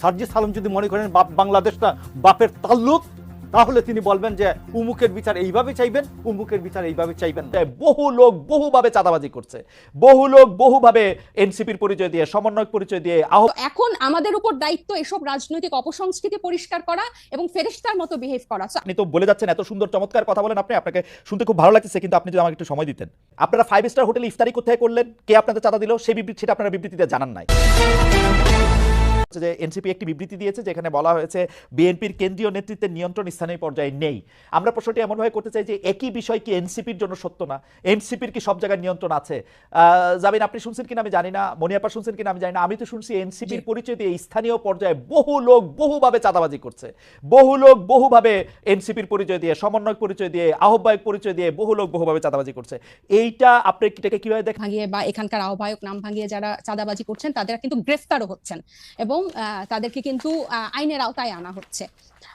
সার্জি সালাম যদি মনে করেন বাপ বাংলাদেশটা বাপের তাল্লুক তাহলে তিনি বলবেন যে উমুকের বিচার এইভাবে চাইবেন উমুকের বিচার এইভাবে চাইবেন। বহু লোক বহুভাবে চাঁদাবাজি করছে। বহু লোক বহুভাবে এনসিপির পরিচয় দিয়ে সমন্বয়ক পরিচয় দিয়ে আহ এখন আমাদের উপর দায়িত্ব এসব রাজনৈতিক অপসংস্কৃতি পরিষ্কার করা এবং ফেরেশতার মতো বিহেভ করা। আপনি তো বলে যাচ্ছেন এত সুন্দর চমৎকার কথা বলেন আপনি আপনাকে শুনতে খুব ভালো লাগতেছে কিন্তু আপনি যদি আমাকে একটু সময় দিতেন। আপনারা ফাইভ স্টার হোটেলে ইফতারি কোথায় করলেন? কে আপনাদের চাঁদা দিল? সেই বিবৃতি সেটা আপনারা বিবৃতিতে জানান নাই। যে এনসিপি একটি বিবৃতি দিয়েছে যেখানে বলা হয়েছে বিএনপির কেন্দ্রীয় নেতৃত্বের নিয়ন্ত্রণ স্থানীয় পর্যায়ে নেই। আমরা প্রশ্নটি এমনভাবে করতে চাই যে একই বিষয় কি এনসিপির জন্য সত্য না? এনসিপির কি সব জায়গায় নিয়ন্ত্রণ আছে? জামিন আপনি শুনছেন কিনা আমি জানি না। মনিয়াপা শুনছেন কিনা আমি জানি না। আমি তো শুনছি এনসিপির পরিচয় দিয়ে স্থানীয় পর্যায়ে বহু লোক বহুভাবে চাঁদাবাজি করছে। বহু লোক বহুভাবে এনসিপির পরিচয় দিয়ে সমন্বয়ক পরিচয় দিয়ে আহ্বায়ক পরিচয় দিয়ে বহু লোক বহুভাবে চাঁদাবাজি করছে। এইটা আপনি এটাকে কীভাবে দেখেন? ভাঙিয়ে বা এখানকার আহ্বায়ক নাম ভাঙিয়ে যারা চাঁদাবাজি করছেন তাদের কিন্তু গ্রেফতারও হচ্ছেন। এবং তাদেরকে কিন্তু আইনের আওতায় আনা হচ্ছে।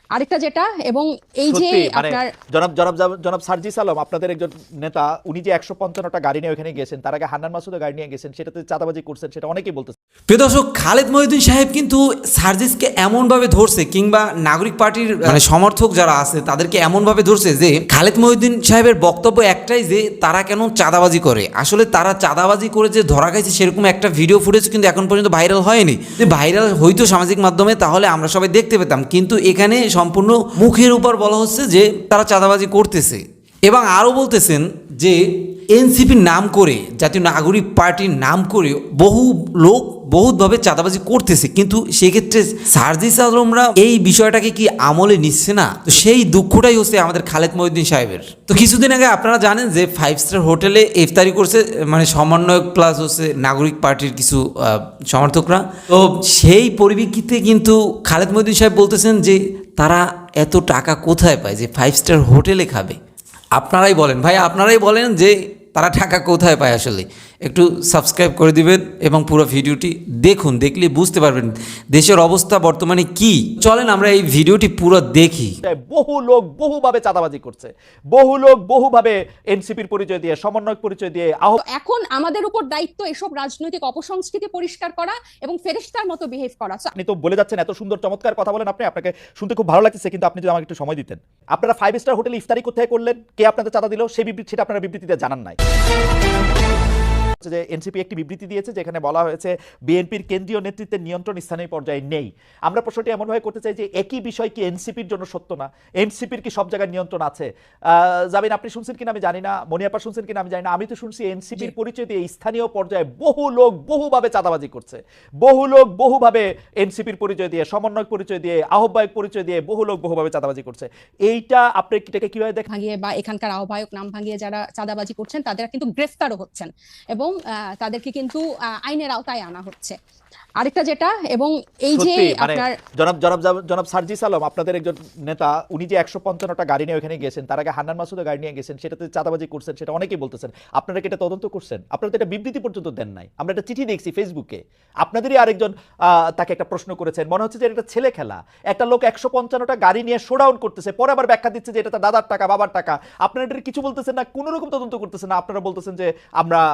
আরেকটা যেটা এবং এই যে মানে আপনার জনাব জনাব জনাব- জনাব সার্জি সালাম আপনাদের একজন নেতা উনি যে একশো পঞ্চান্নটা গাড়ি নিয়ে ওখানে গেছেন তার আগে হান্নান মাসুদও গাড়ি নিয়ে গেছেন সেটাতে চাঁদাবাজি করছেন সেটা অনেকেই বলতেছে প্রিয় দর্শক খালেদ মহিউদ্দিন সাহেব কিন্তু সার্জিসকে এমনভাবে ধরছে কিংবা নাগরিক পার্টির মানে সমর্থক যারা আছে তাদেরকে এমনভাবে ধরছে যে খালেদ মহিউদ্দিন সাহেবের বক্তব্য একটাই যে তারা কেন চাঁদাবাজি করে? আসলে তারা চাঁদাবাজি করে যে ধরা গেছে সেরকম একটা ভিডিও ফুটেজ কিন্তু এখন পর্যন্ত ভাইরাল হয়নি। যে ভাইরাল হইতো সামাজিক মাধ্যমে, তাহলে আমরা সবাই দেখতে পেতাম। কিন্তু এখানে সম্পূর্ণ মুখের উপর বলা হচ্ছে যে তারা চাঁদাবাজি করতেছে। এবং আরও বলতেছেন যে এনসিপির নাম করে, জাতীয় নাগরিক পার্টির নাম করে বহু লোক বহুতভাবে চাঁদাবাজি করতেছে। কিন্তু সেক্ষেত্রে সার্জিস আলমরা এই বিষয়টাকে কি আমলে নিচ্ছে না? তো সেই দুঃখটাই হচ্ছে আমাদের খালেদ মহিউদ্দিন সাহেবের। তো কিছুদিন আগে আপনারা জানেন যে ফাইভ স্টার হোটেলে ইফতারি করছে মানে সমন্বয়ক প্লাস হচ্ছে নাগরিক পার্টির কিছু সমর্থকরা। তো সেই পরিপ্রেক্ষিতে কিন্তু খালেদ মহিউদ্দিন সাহেব বলতেছেন যে তারা এত টাকা কোথায় পায় যে ফাইভ স্টার হোটেলে খাবে? আপনারাই বলেন। ভাই আপনারাই বলেন যে তারা টাকা কোথায় পায় আসলে। একটু সাবস্ক্রাইব করে দিবেন এবং পুরো ভিডিওটি দেখুন দেখলে বুঝতে পারবেন দেশের অবস্থা বর্তমানে কি। চলেন আমরা এই ভিডিওটি পুরো দেখি। বহু লোক বহুভাবে চাঁদাবাজি করছে বহু লোক বহুভাবে এনসিপির পরিচয় দিয়ে সমন্বয়ক পরিচয় দিয়ে এখন আমাদের উপর দায়িত্ব এসব রাজনৈতিক অপসংস্কৃতি পরিষ্কার করা এবং ফেরেশতার মতো বিহেভ করা। আপনি তো বলে যাচ্ছেন এত সুন্দর চমৎকার কথা বলেন আপনি আপনাকে শুনতে খুব ভালো লাগতেছে কিন্তু আপনি যদি আমাকে একটু সময় দিতেন। আপনারা ফাইভ স্টার হোটেলে ইফতারি কোথায় করলেন কে আপনাদের চাঁদা দিল সেই বিবৃতি সেটা আপনারা বিবৃতিতে জানান নাই। হচ্ছে যে এনসিপি একটি বিবৃতি দিয়েছে যেখানে বলা হয়েছে বিএনপির কেন্দ্রীয় নেতৃত্বের নিয়ন্ত্রণ স্থানীয় পর্যায়ে নেই। আমরা প্রশ্নটি এমনভাবে করতে চাই যে একই বিষয় কি এনসিপির জন্য সত্য না? এনসিপির কি সব জায়গায় নিয়ন্ত্রণ আছে? জামিন আপনি শুনছেন কিনা আমি জানি না মনিয়াপা শুনছেন কিনা আমি জানি না। আমি তো শুনছি এনসিপির পরিচয় দিয়ে স্থানীয় পর্যায়ে বহু লোক বহুভাবে চাঁদাবাজি করছে। বহু লোক বহুভাবে এনসিপির পরিচয় দিয়ে সমন্বয়ক পরিচয় দিয়ে আহ্বায়ক পরিচয় দিয়ে বহু লোক বহুভাবে চাঁদাবাজি করছে। এইটা আপনি এটাকে কীভাবে দেখেন ভাঙিয়ে বা এখানকার আহ্বায়ক নাম ভাঙিয়ে যারা চাঁদাবাজি করছেন তাদের কিন্তু গ্রেফতারও হচ্ছেন। এবং আহ, তাদেরকে কিন্তু আইনের আওতায় আনা হচ্ছে। আরেকটা যেটা এবং এই যে মানে আপনার জনাব জনাব জনাব- জনাব সার্জি সালাম আপনাদের একজন নেতা উনি যে একশো পঞ্চান্নটা গাড়ি নিয়ে ওখানে গেছেন তার আগে হান্নান মাসুদও গাড়ি নিয়ে গেছেন সেটাতে চাঁদাবাজি করছেন সেটা অনেকেই বলতেছেন। আপনারা কি এটা তদন্ত করছেন? আপনারা তো এটা বিবৃতি পর্যন্ত দেন নাই। আমরা একটা চিঠি দেখছি ফেসবুকে। আপনাদেরই আরেকজন তাকে একটা প্রশ্ন করেছেন। মনে হচ্ছে যে এটা একটা ছেলে খেলা। একটা লোক একশো পঞ্চান্নটা গাড়ি নিয়ে শোডাউন করতেছে পরে আবার ব্যাখ্যা দিচ্ছে যে এটা তার দাদার টাকা বাবার টাকা। আপনারা এটা কিছু বলতেছেন না? কোনো রকম তদন্ত করতেছেন না? আপনারা বলতেছেন যে আমরা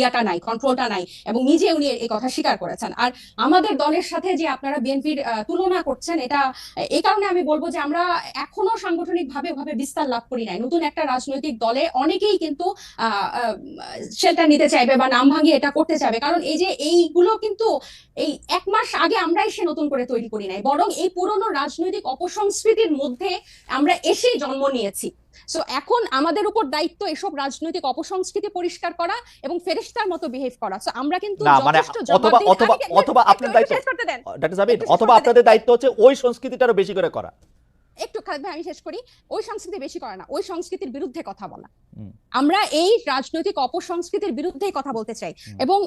ইয়াটা নাই কন্ট্রোলটা নাই এবং নিজে উনি এই কথা স্বীকার করেছেন। আর আমাদের দলের সাথে যে আপনারা বিএনপির তুলনা করছেন, এটা এই কারণে আমি বলব যে আমরা এখনও সাংগঠনিক ভাবে ভাবে বিস্তার লাভ করি নাই। নতুন একটা রাজনৈতিক দলে অনেকেই কিন্তু সেটা নিতে চাইবে বা নাম ভাঙিয়ে এটা করতে চাইবে। কারণ এই যে এইগুলো কিন্তু, এই এক মাস আগে আমরা এসে নতুন করে তৈরি করি নাই। বরং এই পুরনো রাজনৈতিক অপসংস্কৃতির মধ্যে আমরা এসেই জন্ম নিয়েছি। সো এখন আমাদের উপর দায়িত্ব এসব রাজনৈতিক অপসংস্কৃতি পরিষ্কার করা এবং ফেরেশতার মতো বিহেভ করা। সো আমরা কিন্তু মানে যথেষ্ট অথবা- অথবা- অথবা আপনার দায়িত্ব- জাবিন অথবা আপনাদের দায়িত্ব হচ্ছে ওই সংস্কৃতিটারও বেশি করে করা। একটু খালেদ ভাই আমি শেষ করি। ওই সংস্কৃতি বেশি করে না ওই সংস্কৃতির বিরুদ্ধে কথা বলা। আমরা এই রাজনৈতিক অপসংস্কৃতির বিরুদ্ধেই কথা বলতে চাই। এবং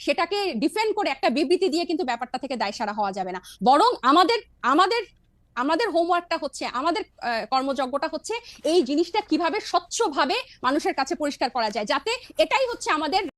সেটাকে ডিফেন্ড করে একটা বিবৃতি দিয়ে কিন্তু ব্যাপারটা থেকে দায় সারা হওয়া যাবে না। বরং আমাদের আমাদের আমাদের হোমওয়ার্কটা হচ্ছে, আমাদের কর্মযজ্ঞটা হচ্ছে এই জিনিসটা কীভাবে স্বচ্ছভাবে মানুষের কাছে পরিষ্কার করা যায়, যাতে এটাই হচ্ছে আমাদের